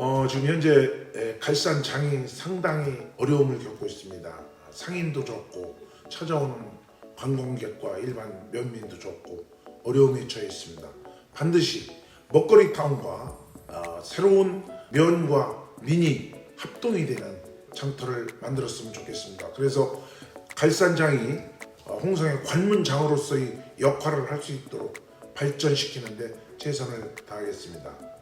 어, 지금 현재 에, 갈산 장이 상당히 어려움을 겪고 있습니다. 상인도 적고 찾아오는 관광객과 일반 면민도 적고 어려움에 처해 있습니다. 반드시 먹거리 타운과 어, 새로운 면과 민이 합동이 되는 장터를 만들었으면 좋겠습니다. 그래서 갈산장이 어, 홍성의 관문장으로서의 역할을 할 수 있도록 발전시키는데 최선을 다하겠습니다.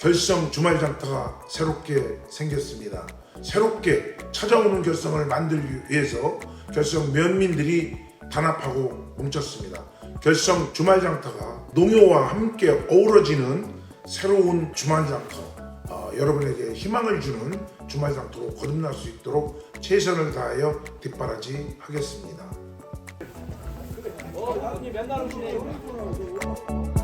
결성 주말 장터가 새롭게 생겼습니다. 새롭게 찾아오는 결성을 만들기 위해서 결성 면민들이 단합하고 뭉쳤습니다. 결성 주말 장터가 농요와 함께 어우러지는 새로운 주말 장터, 어, 여러분에게 희망을 주는 주말 장터로 거듭날 수 있도록 최선을 다하여 뒷바라지 하겠습니다. 어, 맨날 오시네.